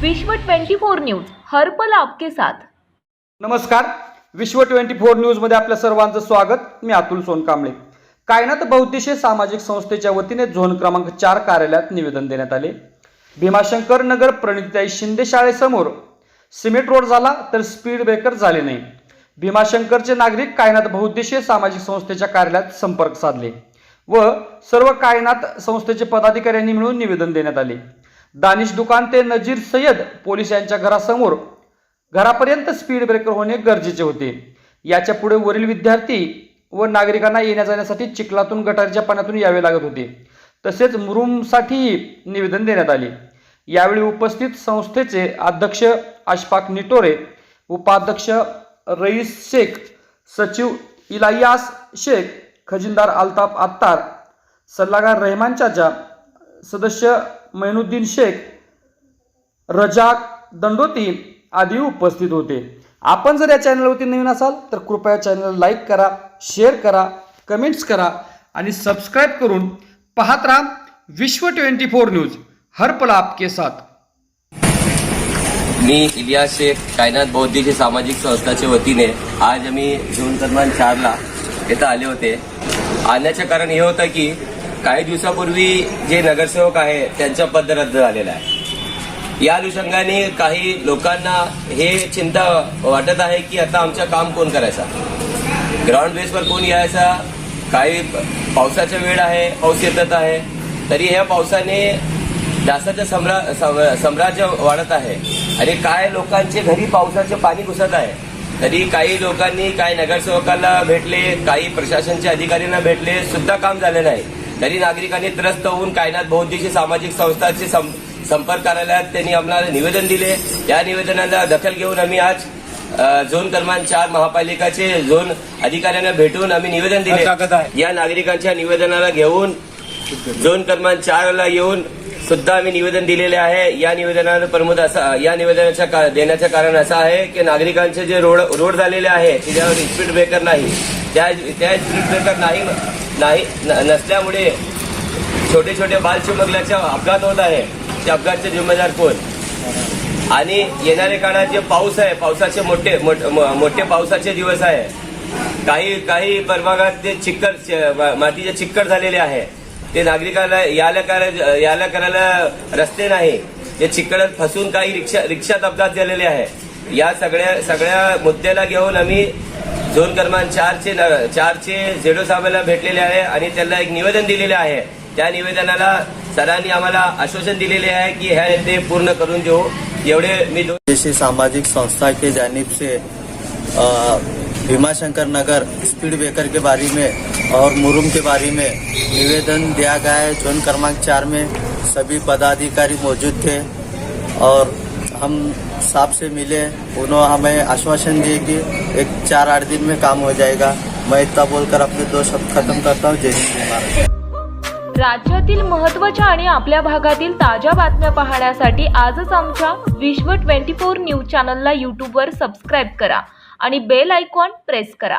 विश्व 24 न्यूज हर्पल आपके साथ. नमस्कार. विश्व ट्वेंटी फोर न्यूजमध्ये आपल्या सर्वांचं स्वागत. मी अतुल सोनकांबळे. कायनात बहुद्देशीय सामाजिक संस्थेच्या वतीने झोन क्रमांक चार कार्यालयात निवेदन देण्यात आले. भीमाशंकर नगर प्रणिताई शिंदे शाळेसमोर सिमेंट रोड झाला तर स्पीड ब्रेकर झाले नाही. भीमाशंकरचे नागरिक कायनात बहुद्देशीय सामाजिक संस्थेच्या कार्यालयात संपर्क साधले व सर्व कायनात संस्थेचे पदाधिकाऱ्यांनी मिळून निवेदन देण्यात आले. दानिश दुकान ते नजीर सय्यद पोलीस यांच्या घरासमोर. घरापर्यंत स्पीड ब्रेकर होणे गरजेचे होते. याच्यापुढे वरील विद्यार्थी व नागरिकांना येण्या जाण्यासाठी चिखलातून गटारच्या पाण्यातून यावे लागत होते. तसेच मुरुमसाठीही निवेदन देण्यात आले. यावेळी उपस्थित संस्थेचे अध्यक्ष अशफाक निटोरे उपाध्यक्ष रईस शेख सचिव इलायास शेख खजिनदार अल्ताफ अत्तार सल्लागार रहमान चाचा सदस्य मैनुद्दीन शेख रजाक दंडोती आदी उपस्थित होते. आपण जर या चॅनलवरती नवीन असाल तर कृपया चॅनल लाईक करा शेअर करा कमेंट्स करा आणि सबस्क्राईब करून पाहत राहा विश्व ट्वेंटी फोर न्यूज. हर पल आपके साथ. मी इलिया शेख कायनात बौद्धिक सामाजिक संस्थाच्या वतीने आज आम्ही जीवन क्रमांक चारला इथं आले होते. आणण्याचं कारण हे होतं की काही दिवसापूर्वी जे नगरसेवक आहे त्यांचा पद रद्द झालेला आहे. या अनुषंगाने काही लोकांना हे चिंता वाटत आहे की आता आमचं काम कोण करायचा? ग्राउंड बेसवर कोण यायचा? काही पावसाचा वेळ आहे पाऊस येतच आहे. तरी ह्या पावसाने डासाचं सम्रा साम्राज्य वाढत आहे. आणि काय लोकांचे घरी पावसाचे पाणी घुसत आहे? तरी काही लोकांनी काही नगरसेवकांना भेटले काही प्रशासनच्या अधिकाऱ्यांना भेटले सुद्धा काम झाले नाही. तरी नागरिकांनी त्रस्त होऊन कायनात बहुउद्देशीय सामाजिक संस्थांचे संपर्क कार्यालयात त्यांनी आम्हाला निवेदन दिले. या निवेदनाला दखल घेऊन आम्ही आज झोन क्रमांक चार महापालिकाचे झोन अधिकाऱ्यांना भेटून आम्ही निवेदन दिले. या नागरिकांच्या निवेदनाला घेऊन झोन क्रमांक चारला येऊन सुद्धा आम्ही निवेदन दिलेले आहे. या निवेदनाला प्रमुख असा या निवेदनाच्या देण्याचं कारण असं आहे की नागरिकांचे जे रोड रोड झालेले आहे त्याच्यावर स्पीड ब्रेकर नाही. त्या स्पीड ब्रेकर नाही. नाही न- नसल्यामुळे छोटे छोटे बाल चिमुकल्याचे अपघात होत आहे. त्या अपघातचे जिम्मेदार कोण? आणि येणाऱ्या काळात जे पाऊस आहे पावसाचे मोठे मोठे पावसाचे दिवस आहे. काही काही प्रभागात ते चिक्कर मातीचे चिक्कर झालेले आहे. ते नागरिकाला याला करा याला करायला रस्ते नाही. ते चिक्कडात फसून काही रिक्षा रिक्षात अपघात झालेले आहे. या सगळ्या सगळ्या मुद्द्याला घेऊन आम्ही झोन क्रमांक चारचे न- चारचे झेडो साहेबांना भेटलेले आहे आणि त्यांना एक निवेदन दिलेले आहे. त्या निवेदनाला सरांनी आम्हाला आश्वासन दिलेले आहे की ह्या ते पूर्ण करून देऊ. एवढे मी जैसी सामाजिक संस्था के जानिब से भीमाशंकर नगर स्पीड ब्रेकर के बारे में और मुरुम के बारे में निवेदन दिया गया है। जोन क्रमांक चार में सभी पदाधिकारी मौजूद थे और हम साहब से मिले उन्होंने हमें आश्वासन दिए कि एक चार आठ दिन में काम हो जाएगा। मैं इतना बोलकर अपने दो शब्द खत्म करता हूँ। जय श्री महाराज राज्यातील महत्त्वाच्या आणि आपल्या भागातील ताज्या बातम्या पाहण्यासाठी आजच आमच्या विश्व 24 न्यूज चॅनलला यूट्यूबवर सबस्क्राईब करा आणि बेल आयकॉन प्रेस करा.